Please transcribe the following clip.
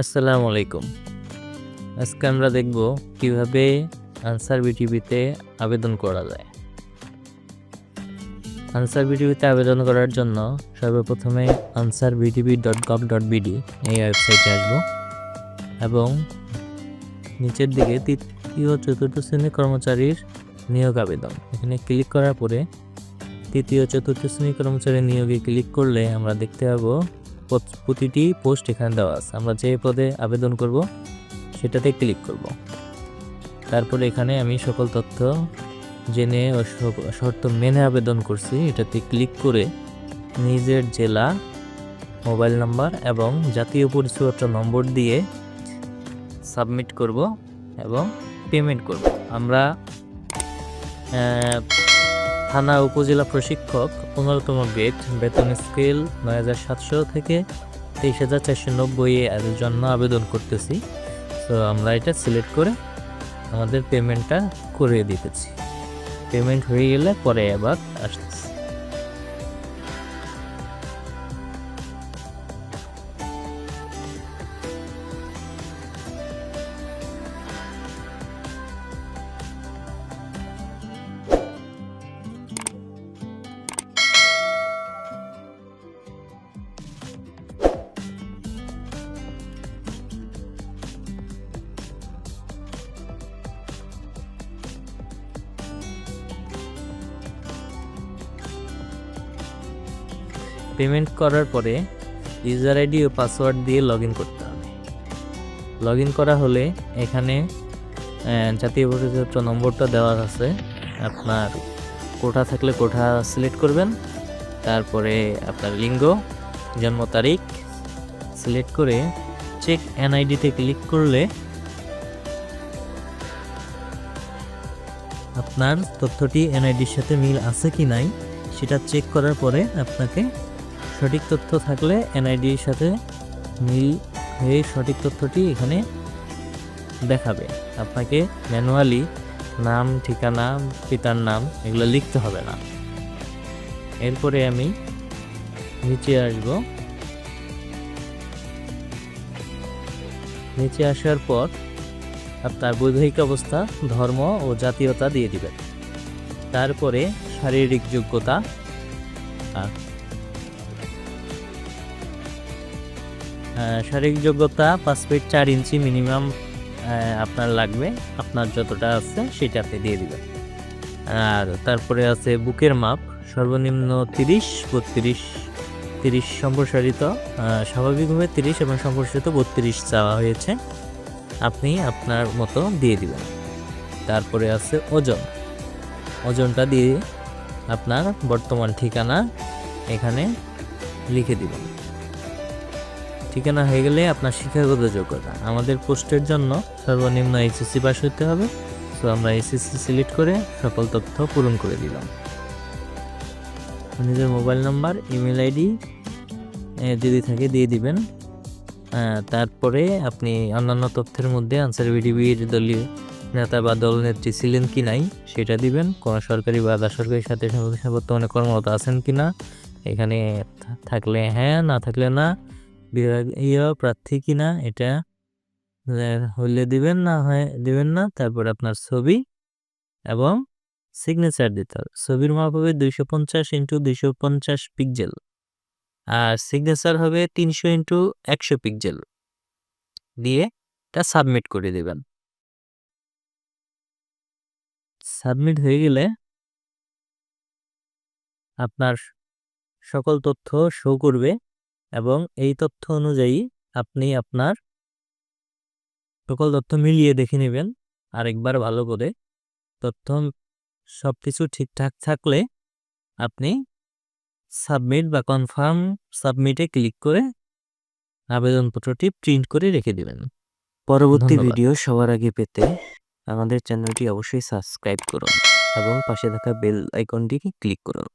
আসসালামু আলাইকুম। আজকে আমরা দেখব কীভাবে আনসার বিটিভিতে আবেদন করা যায়। আনসার বিটিভিতে আবেদন করার জন্য সর্বপ্রথমে Ansar BTV dot gov dot BD এই ওয়েবসাইটে আসব এবং নিচের দিকে তৃতীয় চতুর্থ শ্রেণির কর্মচারীর নিয়োগ আবেদন। এখানে ক্লিক করার পরে তৃতীয় চতুর্থ শ্রেণির কর্মচারী নিয়োগে ক্লিক করলে আমরা দেখতে পাবো প্রতিটি পোস্ট এখানে দেওয়া আছে। আমরা যে পদে আবেদন করব, সেটাতে ক্লিক করব। তারপরে এখানে আমি সকল তথ্য জেনে ও শর্ত মেনে আবেদন করছি। এটাতে ক্লিক করে নিজের জেলা মোবাইল নাম্বার এবং জাতীয় পরিচয়পত্র নম্বর দিয়ে সাবমিট করব এবং পেমেন্ট করব। আমরা থানা উপজেলা প্রশিক্ষক, পনেরোতম গ্রেড, বেতন স্কেল নয় হাজার সাতশো থেকে তেইশ হাজার চারশো নব্বই এর জন্য আবেদন করতেছি। তো আমরা এটা সিলেক্ট করে আমাদের পেমেন্টটা করে দিতেছি। পেমেন্ট হয়ে গেলে পরে আবার আসতেছি পেমেন্ট করার পরে ইউজার আইডি ও পাসওয়ার্ড দিয়ে লগ করতে হবে। লগ করা হলে এখানে জাতীয় পরিচয়পত্র নম্বরটা দেওয়া আছে। আপনার কোঠা থাকলে কোঠা সিলেক্ট করবেন, তারপরে আপনার লিঙ্গ, জন্ম তারিখ সিলেক্ট করে চেক এনআইডিতে ক্লিক করলে আপনার তথ্যটি এনআইডির সাথে মিল আছে কি নাই সেটা চেক করার পরে আপনাকে সঠিক তথ্য থাকলে এনআইডির সাথে মিল হয়ে সঠিক তথ্যটি এখানে দেখাবে। আপনাকে ম্যানুয়ালি নাম, ঠিকানা, পিতার নাম এগুলো লিখতে হবে না। এরপরে আমি নিচে আসব। নিচে আসার পর আপনার বৈবাহিক অবস্থা, ধর্ম ও জাতীয়তা দিয়ে দিবেন। তারপরে শারীরিক যোগ্যতা শারীরিক যোগ্যতা পাঁচ ফিট চার ইঞ্চি মিনিমাম আপনার লাগবে। আপনার যতটা আছে সেটা আপনি দিয়ে দেবেন। আর তারপরে আছে বুকের মাপ, সর্বনিম্ন তিরিশ, বত্রিশ, তিরিশ সম্প্রসারিত স্বাভাবিকভাবে তিরিশ এবং সম্প্রসারিত বত্রিশ চাওয়া হয়েছে। আপনি আপনার মতো দিয়ে দিবেন। তারপরে আছে ওজন। ওজনটা দিয়ে আপনার বর্তমান ঠিকানা এখানে লিখে দিবেন। ঠিকানা হয়ে গেলে আপনার শিক্ষাগত যোগ্যতা। আমাদের পোস্টের জন্য সর্বনিম্ন এইচএসসি পাস হতে হবে। সো আমরা এইচএসসি সিলেক্ট করে সকল তথ্য পূরণ করে দিলাম। নিজের মোবাইল নাম্বার ইমেল আইডি যদি থাকে দিয়ে দিবেন। তারপরে আপনি অন্যান্য তথ্যের মধ্যে আনসার বিডিবির দলীয় নেতা বা দল নেত্রী ছিলেন কি নাই, সেটা দিবেন। কোনো সরকারি বা বেসরকারি সাথে সংশ্লিষ্ট বর্তমানে কর্মরত আছেন কি না, এখানে থাকলে হ্যাঁ না থাকলে না। বিভাগীয় প্রার্থী কিনা এটা হলে দিবেন না হয়, দিবেন না। তারপর আপনার ছবি এবং সিগনেচার দিতে হবে। ছবির মাপ হবে দুইশো পঞ্চাশ ইন্টু দুইশো পঞ্চাশ পিকজেল আর সিগনেচার হবে তিনশো ইন্টু একশো পিকজেল দিয়ে এটা সাবমিট করে দেবেন। সাবমিট হয়ে গেলে আপনার সকল তথ্য শো করবে। এবং এই তথ্য অনুযায়ী আপনি আপনার সকল তথ্য মিলিয়ে দেখে নেবেন আরেকবার ভালো করে। তথ্য সব কিছু ঠিকঠাক থাকলে আপনি সাবমিট বা কনফার্ম সাবমিটে ক্লিক করে আবেদনপত্রটি প্রিন্ট করে রেখে দিবেন। পরবর্তী ভিডিও সবার আগে পেতে আমাদের চ্যানেলটি অবশ্যই সাবস্ক্রাইব করুন এবং পাশে থাকা বেল আইকনটি ক্লিক করুন।